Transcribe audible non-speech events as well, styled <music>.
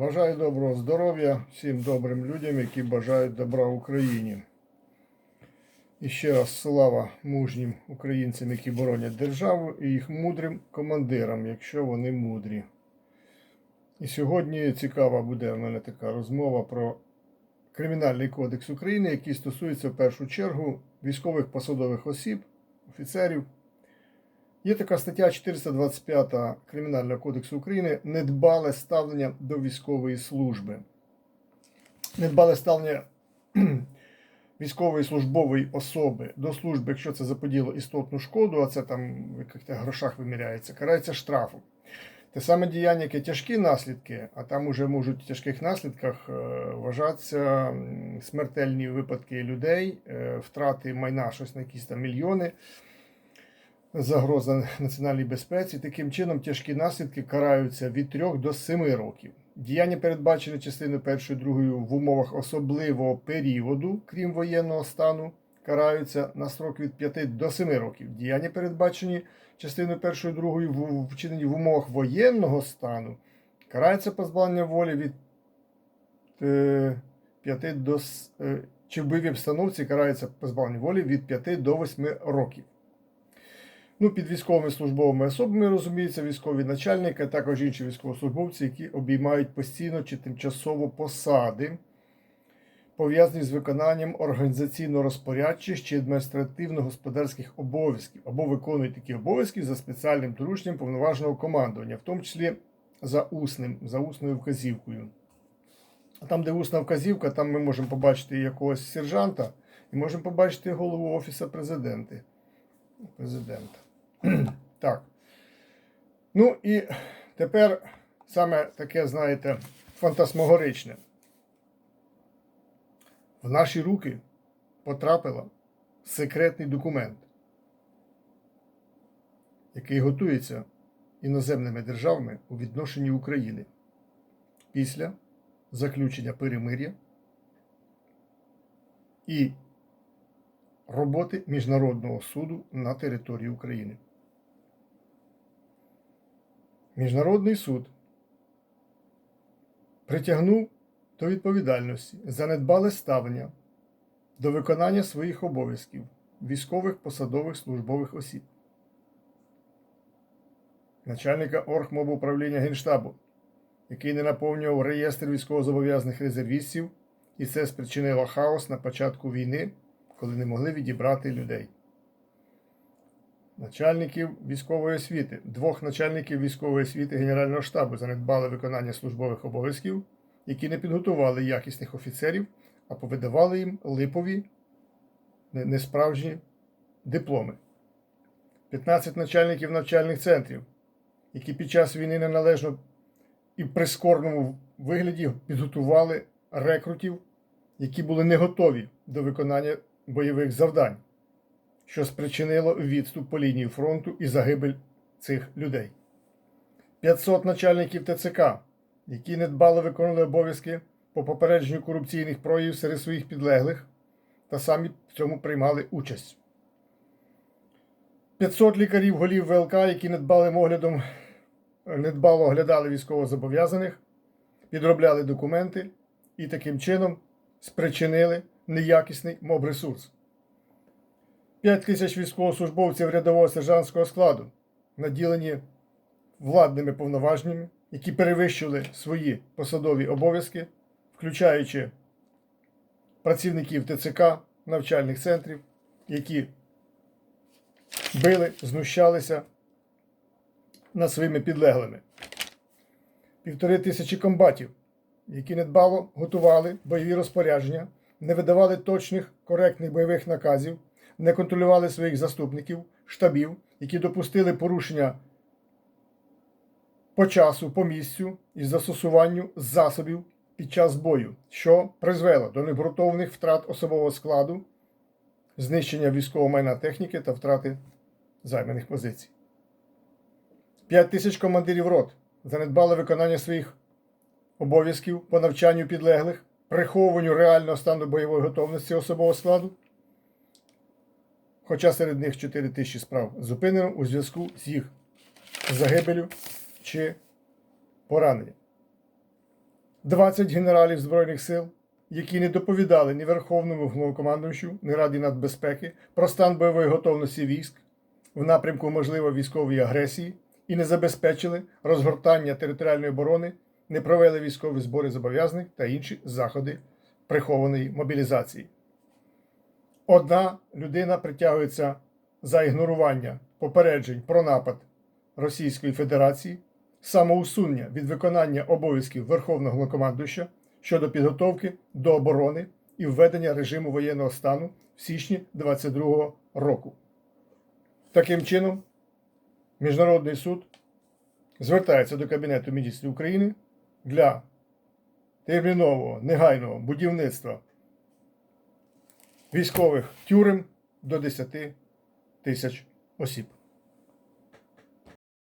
Бажаю доброго здоров'я всім добрим людям, які бажають добра Україні. І ще раз слава мужнім українцям, які боронять державу, і їх мудрим командирам, якщо вони мудрі. І сьогодні цікава буде в мене така розмова про Кримінальний кодекс України, який стосується в першу чергу військових посадових осіб, офіцерів. Є така стаття 425 Кримінального кодексу України недбале ставлення до військової служби. Недбале ставлення <clears throat> військової службової особи до служби, якщо це заподіло істотну шкоду, а це там в якихось грошах виміряється, карається штрафом. Те саме діяння, яке тяжкі наслідки, а там уже можуть в тяжких наслідках е, вважатися смертельні випадки людей, е, втрати майна щось на якісь там мільйони загроза національній безпеці. Таким чином, тяжкі наслідки караються від 3 до 7 років. Діяння передбачені частиною 1 2 в умовах особливого періоду, крім воєнного стану, караються на строк від 5 до 7 років. Діяння передбачені частиною 1 2 в вчинені в умовах воєнного стану, карається позбавлення волі від е, 5 до с- е, чи в бойовій обстановці карається позбавлення волі від 5 до 8 років. Ну, під військовими службовими особами розуміються військові начальники, а також інші військовослужбовці, які обіймають постійно чи тимчасово посади, пов'язані з виконанням організаційно-розпорядчих чи адміністративно-господарських обов'язків, або виконують такі обов'язки за спеціальним дорученням повноваженого командування, в тому числі за усним, за усною вказівкою. А там, де усна вказівка, там ми можемо побачити якогось сержанта і можемо побачити голову Офісу президента. Президента. <clears throat> Так. Ну і тепер саме таке, знаєте, фантасмогоричне. В наші руки потрапила секретний документ, який готується іноземними державами у відношенні України після заключення перемир'я і роботи Міжнародного суду на території України. Міжнародний суд притягнув до відповідальності за недбале ставлення до виконання своїх обов'язків військових посадових службових осіб, начальника Оргмобуправління Генштабу, який не наповнював реєстр військовозобов'язаних резервістів, і це спричинило хаос на початку війни коли не могли відібрати людей. Начальників військової освіти, двох начальників військової освіти Генерального штабу занедбали виконання службових обов'язків, які не підготували якісних офіцерів, а повидавали їм липові несправжні дипломи. 15 начальників навчальних центрів, які під час війни неналежно і в прискорному вигляді підготували рекрутів, які були не готові до виконання бойових завдань, що спричинило відступ по лінії фронту і загибель цих людей. 500 начальників ТЦК, які недбало виконували обов'язки по попередженню корупційних проявів серед своїх підлеглих та самі в цьому приймали участь. 500 лікарів голів ВЛК, які недбалим оглядом недбало оглядали військовозобов'язаних, підробляли документи і таким чином спричинили неякісний моб-ресурс. 5 тисяч військовослужбовців рядового сержантського складу, наділені владними повноваженнями, які перевищили свої посадові обов'язки, включаючи працівників ТЦК, навчальних центрів, які били, знущалися над своїми підлеглими. Півтори тисячі комбатів, які недбало готували бойові розпорядження, не видавали точних коректних бойових наказів, не контролювали своїх заступників, штабів, які допустили порушення по часу, по місцю і застосуванню засобів під час бою, що призвело до необґрунтованих втрат особового складу, знищення військового майна техніки та втрати займаних позицій. 5 тисяч командирів рот занедбали виконання своїх обов'язків по навчанню підлеглих, приховуванню реального стану бойової готовності особового складу. Хоча серед них 4 тисячі справ зупинено у зв'язку з їх загибелю чи пораненням. 20 генералів Збройних сил, які не доповідали ні Верховному головнокомандуючу, ні Раді нацбезпеки про стан бойової готовності військ в напрямку можливої військової агресії і не забезпечили розгортання територіальної оборони, не провели військові збори зобов'язаних та інші заходи прихованої мобілізації. Одна людина притягується за ігнорування попереджень про напад Російської Федерації, самоусунення від виконання обов'язків Верховного Головнокомандуюча щодо підготовки до оборони і введення режиму воєнного стану в січні 2022 року. Таким чином, Міжнародний суд звертається до Кабінету міністрів України для термінового негайного будівництва військових тюрем до 10 тисяч осіб.